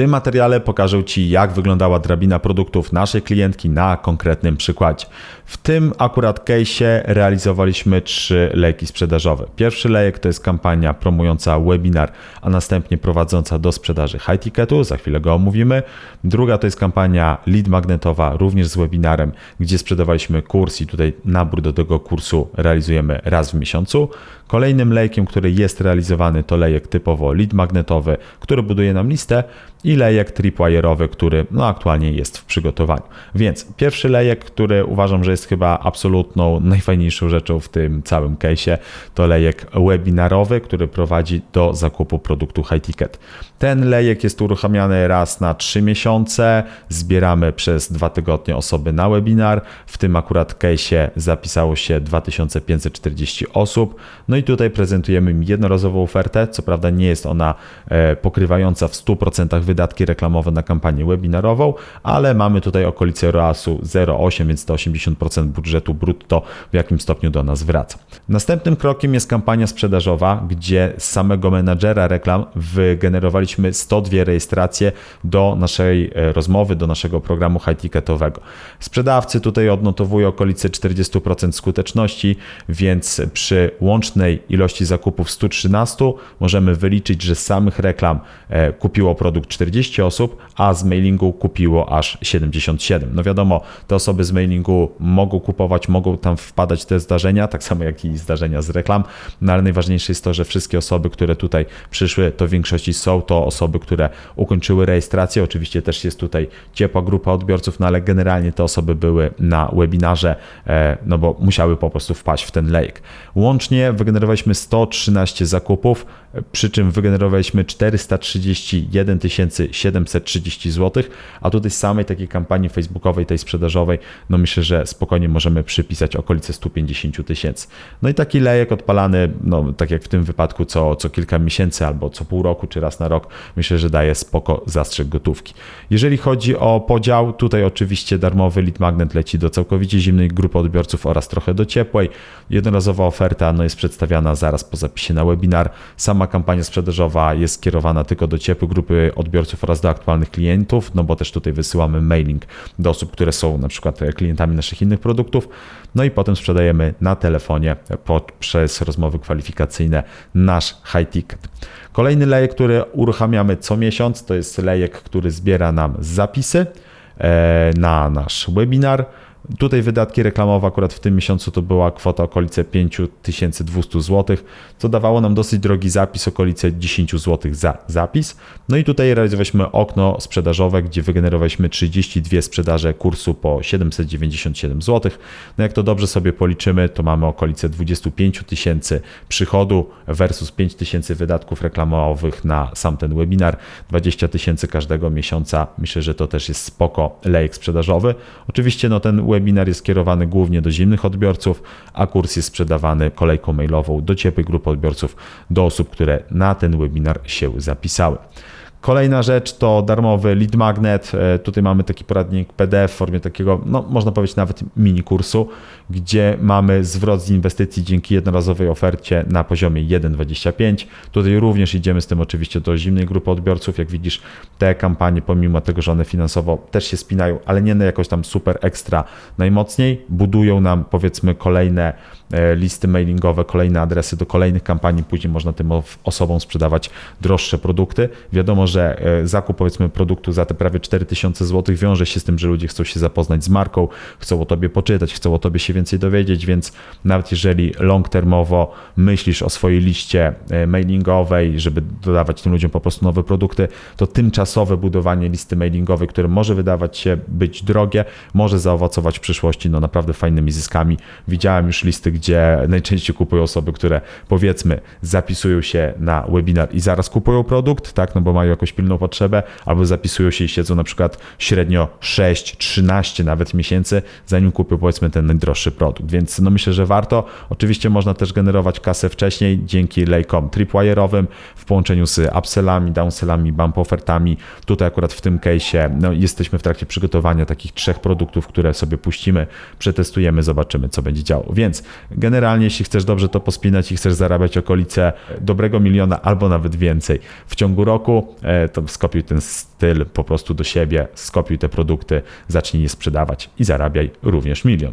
tym materiale pokażę Ci, jak wyglądała drabina produktów naszej klientki na konkretnym przykładzie. W tym akurat case'ie realizowaliśmy trzy lejki sprzedażowe. Pierwszy lejek to jest kampania promująca webinar, a następnie prowadząca do sprzedaży high ticketu, za chwilę go omówimy. Druga to jest kampania lead magnetowa, również z webinarem, gdzie sprzedawaliśmy kurs i tutaj nabór do tego kursu realizujemy raz w miesiącu. Kolejnym lejkiem, który jest realizowany, to lejek typowo lead magnetowy, który buduje nam listę lejek tripwire'owy, który no, aktualnie jest w przygotowaniu. Więc pierwszy lejek, który uważam, że jest chyba absolutną najfajniejszą rzeczą w tym całym case'ie, to lejek webinarowy, który prowadzi do zakupu produktu high ticket. Ten lejek jest uruchamiany raz na 3 miesiące, zbieramy przez 2 tygodnie osoby na webinar, w tym akurat case'ie zapisało się 2540 osób, no i tutaj prezentujemy im jednorazową ofertę, co prawda nie jest ona e, pokrywająca w 100% wydatki reklamowe na kampanię webinarową, ale mamy tutaj okolice ROAS-u 0,8, więc to 80% budżetu brutto w jakim stopniu do nas wraca. Następnym krokiem jest kampania sprzedażowa, gdzie z samego menadżera reklam wygenerowaliśmy 102 rejestracje do naszej e, rozmowy, do naszego programu high-ticketowego. Sprzedawcy tutaj odnotowują okolice 40% skuteczności, więc przy łącznej ilości zakupów 113 możemy wyliczyć, że z samych reklam e, kupiło produkt 40 osób, a z mailingu kupiło aż 77. No wiadomo, te osoby z mailingu mogą kupować, mogą tam wpadać te zdarzenia, tak samo jak i zdarzenia z reklam, no ale najważniejsze jest to, że wszystkie osoby, które tutaj przyszły, to w większości są to osoby, które ukończyły rejestrację. Oczywiście też jest tutaj ciepła grupa odbiorców, no ale generalnie te osoby były na webinarze, e, no bo musiały po prostu wpaść w ten lejek. Łącznie wygenerowaliśmy 113 zakupów, przy czym wygenerowaliśmy 431 730 zł, a tutaj samej takiej kampanii facebookowej, tej sprzedażowej, no myślę, że spokojnie możemy przypisać okolice 150 tysięcy. No i taki lejek odpalany, no tak jak w tym wypadku co, co kilka miesięcy albo co pół roku czy raz na rok, myślę, że daje spoko zastrzyk gotówki. Jeżeli chodzi o podział, tutaj oczywiście darmowy lead magnet leci do całkowicie zimnej grupy odbiorców oraz trochę do ciepłej. Jednorazowa oferta no, jest przedstawiana zaraz po zapisie na webinar. Sama kampania sprzedażowa jest skierowana tylko do ciepłej grupy odbiorców oraz do aktualnych klientów, no bo też tutaj wysyłamy mailing do osób, które są na przykład klientami naszych innych produktów. No i potem sprzedajemy na telefonie przez rozmowy kwalifikacyjne nasz high ticket. Kolejny lejek, który uruchamiamy co miesiąc, to jest lejek, który zbiera nam zapisy e, na nasz webinar. Tutaj wydatki reklamowe akurat w tym miesiącu to była kwota okolice 5200 zł, co dawało nam dosyć drogi zapis, okolice 10 zł za zapis. No i tutaj realizowaliśmy okno sprzedażowe, gdzie wygenerowaliśmy 32 sprzedaże kursu po 797 zł. No jak to dobrze sobie policzymy, to mamy okolice 25 tysięcy przychodu versus 5 tysięcy wydatków reklamowych na sam ten webinar, 20 tysięcy każdego miesiąca. Myślę, że to też jest spoko lejek sprzedażowy. Oczywiście no ten webinar jest skierowany głównie do zimnych odbiorców, a kurs jest sprzedawany kolejką mailową do ciepłej grupy odbiorców, do osób, które na ten webinar się zapisały. Kolejna rzecz to darmowy lead magnet. E, tutaj mamy taki poradnik PDF w formie takiego, no można powiedzieć nawet mini kursu, gdzie mamy zwrot z inwestycji dzięki jednorazowej ofercie na poziomie 1,25. Tutaj również idziemy z tym oczywiście do zimnej grupy odbiorców. Jak widzisz, te kampanie, pomimo tego, że one finansowo też się spinają, ale nie na jakoś tam super ekstra najmocniej, budują nam powiedzmy kolejne e, listy mailingowe, kolejne adresy do kolejnych kampanii. Później można tym osobom sprzedawać droższe produkty. Wiadomo, że e, zakup powiedzmy produktu za te prawie 4000 zł wiąże się z tym, że ludzie chcą się zapoznać z marką, chcą o tobie poczytać, chcą o tobie się więcej dowiedzieć, więc nawet jeżeli long termowo myślisz o swojej liście e, mailingowej, żeby dodawać tym ludziom po prostu nowe produkty, to tymczasowe budowanie listy mailingowej, które może wydawać się być drogie, może zaowocować w przyszłości no naprawdę fajnymi zyskami. Widziałem już listy, gdzie najczęściej kupują osoby, które powiedzmy zapisują się na webinar i zaraz kupują produkt, tak, no bo mają jakąś pilną potrzebę, albo zapisują się i siedzą na przykład średnio 6, 13 nawet miesięcy, zanim kupią powiedzmy ten najdroższy produkt. Więc no myślę, że warto. Oczywiście można też generować kasę wcześniej dzięki lejkom tripwire'owym w połączeniu z upsellami, downsellami, bump ofertami. Tutaj akurat w tym case'ie no, jesteśmy w trakcie przygotowania takich trzech produktów, które sobie puścimy, przetestujemy, zobaczymy co będzie działo. Więc generalnie jeśli chcesz dobrze to pospinać i chcesz zarabiać okolice dobrego miliona albo nawet więcej w ciągu roku, to skopiuj ten styl po prostu do siebie, skopiuj te produkty, zacznij je sprzedawać i zarabiaj również milion.